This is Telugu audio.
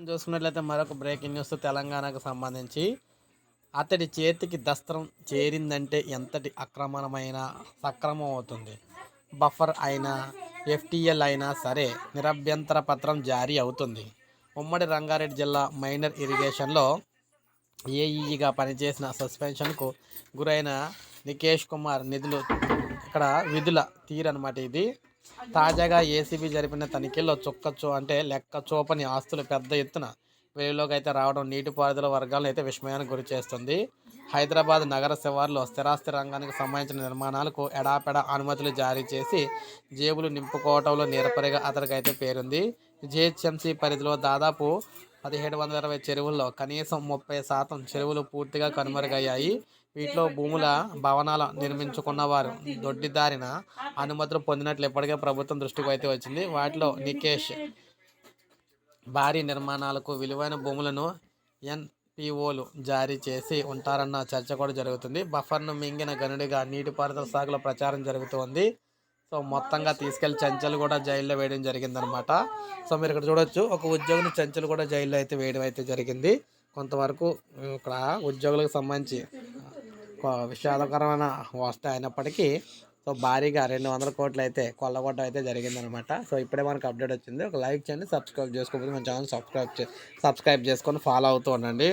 మనం చూసుకున్నట్లయితే మరొక బ్రేకింగ్ న్యూస్ తెలంగాణకు సంబంధించి అతడి చేతికి దస్త్రం చేరిందంటే ఎంతటి అక్రమణమైన సక్రమం అవుతుంది? బఫర్ అయినా ఎఫ్టీఎల్ అయినా సరే నిరభ్యంతర పత్రం జారీ అవుతుంది. ఉమ్మడి రంగారెడ్డి జిల్లా మైనర్ ఇరిగేషన్లో ఏఈఈగా పనిచేసిన సస్పెన్షన్కు గురైన నికేష్ కుమార్ నిధులు ఇక్కడ విధుల తీరు అనమాట ఇది. తాజాగా ఏసీబీ జరిపిన తనిఖీల్లో చుక్కచో అంటే లెక్క చూపని ఆస్తులు పెద్ద ఎత్తున వెలుగులోకి అయితే రావడం నీటిపారుదల వర్గాలను అయితే విస్మయానికి గురి చేస్తుంది. హైదరాబాద్ నగర శివార్లో స్థిరాస్తి రంగానికి సంబంధించిన నిర్మాణాలకు ఎడాపెడా అనుమతులు జారీ చేసి జేబులు నింపుకోవటంలో నిరపరిగా అతడికి అయితే పేరుంది. జిహెచ్ఎంసీ పరిధిలో దాదాపు పదిహేడు వందల ఇరవై చెరువుల్లో కనీసం ముప్పై శాతం చెరువులు పూర్తిగా కనుమరుగయ్యాయి. వీటిలో భూముల భవనాలు నిర్మించుకున్న వారు దొడ్డిదారిన అనుమతులు పొందినట్లు ఇప్పటికే ప్రభుత్వం దృష్టికి అయితే వచ్చింది. వాటిలో నికేష్ భారీ నిర్మాణాలకు విలువైన భూములను ఎన్పిఓలు జారీ చేసి ఉంటారన్న చర్చ కూడా జరుగుతుంది. బఫర్ను మింగిన గనుడిగా నీటిపారుదల శాఖలో ప్రచారం జరుగుతోంది. సో మొత్తంగా తీసుకెళ్ళి చెంచలు కూడా జైల్లో వేయడం జరిగిందనమాట సో మీరు ఇక్కడ చూడొచ్చు ఒక ఉద్యోగిని చెంచలు కూడా జైల్లో అయితే వేయడం అయితే జరిగింది. కొంతవరకు ఇక్కడ ఉద్యోగులకు సంబంధించి విషాదకరమైన వస్తే అయినప్పటికీ సో భారీగా రెండు వందల కోట్లు అయితే కొల్లగొట్టం అయితే జరిగిందనమాట సో ఇప్పుడే మనకు అప్డేట్ వచ్చింది. ఒక లైక్ చేయండి సబ్స్క్రైబ్ చేసుకోకపోతే మన ఛానల్ సబ్స్క్రైబ్ సబ్స్క్రైబ్ చేసుకొని ఫాలో అవుతూ ఉండండి.